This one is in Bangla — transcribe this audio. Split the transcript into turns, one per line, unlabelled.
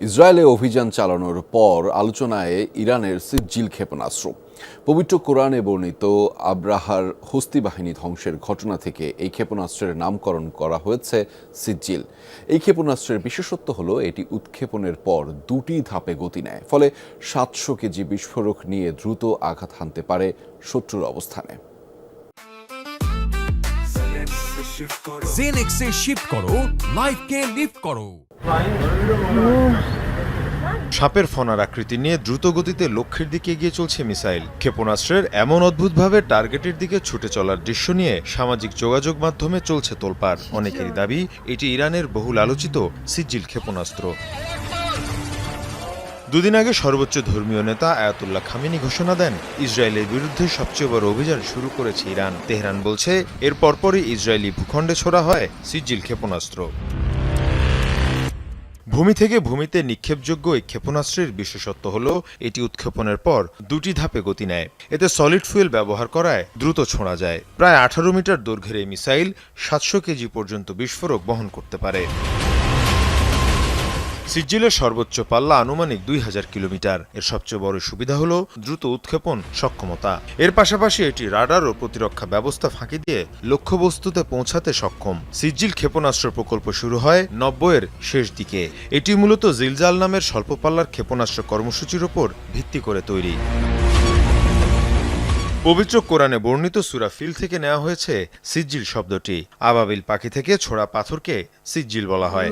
ইসরায়েলে অভিযান চালানোর পর আলোচনায় ইরানের সিজ্জিল ক্ষেপণাস্ত্র। পবিত্র কোরআনে বর্ণিত আব্রাহার হস্তি বাহিনী ধ্বংসের ঘটনা থেকে এই ক্ষেপণাস্ত্রের নামকরণ করা হয়েছে সিজ্জিল। এই ক্ষেপণাস্ত্রের বিশেষত্ব হলো, এটি উৎক্ষেপণের পর দুটি ধাপে গতি নেয়, ফলে সাতশো কেজি বিস্ফোরক নিয়ে দ্রুত আঘাত হানতে পারে শত্রুর অবস্থানে।
করো।
সাপের ফনার আকৃতি নিয়ে দ্রুত গতিতে লক্ষ্যের দিকে এগিয়ে চলছে মিসাইল। ক্ষেপণাস্ত্রের এমন অদ্ভুতভাবে টার্গেটের দিকে ছুটে চলার দৃশ্য নিয়ে সামাজিক যোগাযোগ মাধ্যমে চলছে তোলপাড়। অনেকেরই দাবি, এটি ইরানের বহুল আলোচিত সিজ্জিল ক্ষেপণাস্ত্র। দুদিন আগে সর্বোচ্চ ধর্মীয় নেতা আয়াতুল্লাহ খামিনি ঘোষণা দেন, ইসরায়েলের বিরুদ্ধে সবচেয়ে বড় অভিযান শুরু করেছে ইরান। তেহরান বলছে, এর পরপরই ইসরায়েলি ভূখণ্ডে ছোড়া হয় সিজ্জিল ক্ষেপণাস্ত্র। ভূমি থেকে ভূমিতে নিক্ষেপযোগ্য এই ক্ষেপণাস্ত্রের বিশেষত্ব হল, এটি উৎক্ষেপণের পর দুটি ধাপে গতি নেয়। এতে সলিড ফুয়েল ব্যবহার করায় দ্রুত ছোঁড়া যায়। প্রায় আঠারো মিটার দৈর্ঘ্যের এই মিসাইল সাতশো কেজি পর্যন্ত বিস্ফোরক বহন করতে পারে। সিজ্জিলের সর্বোচ্চ পাল্লা আনুমানিক দুই হাজার কিলোমিটার। এর সবচেয়ে বড় সুবিধা হল দ্রুত উৎক্ষেপণ সক্ষমতা। এর পাশাপাশি এটি রাডার ও প্রতিরক্ষা ব্যবস্থা ফাঁকি দিয়ে লক্ষ্যবস্তুতে পৌঁছাতে সক্ষম। সিজ্জিল ক্ষেপণাস্ত্র প্রকল্প শুরু হয় নব্বইয়ের শেষ দিকে। এটি মূলত জিলজাল নামের স্বল্প পাল্লার ক্ষেপণাস্ত্র কর্মসূচির ওপর ভিত্তি করে তৈরি। পবিত্র কোরআনে বর্ণিত সুরা ফিল থেকে নেওয়া হয়েছে সিজ্জিল শব্দটি। আবাবিল পাখি থেকে ছোড়া পাথরকে সিজ্জিল বলা হয়।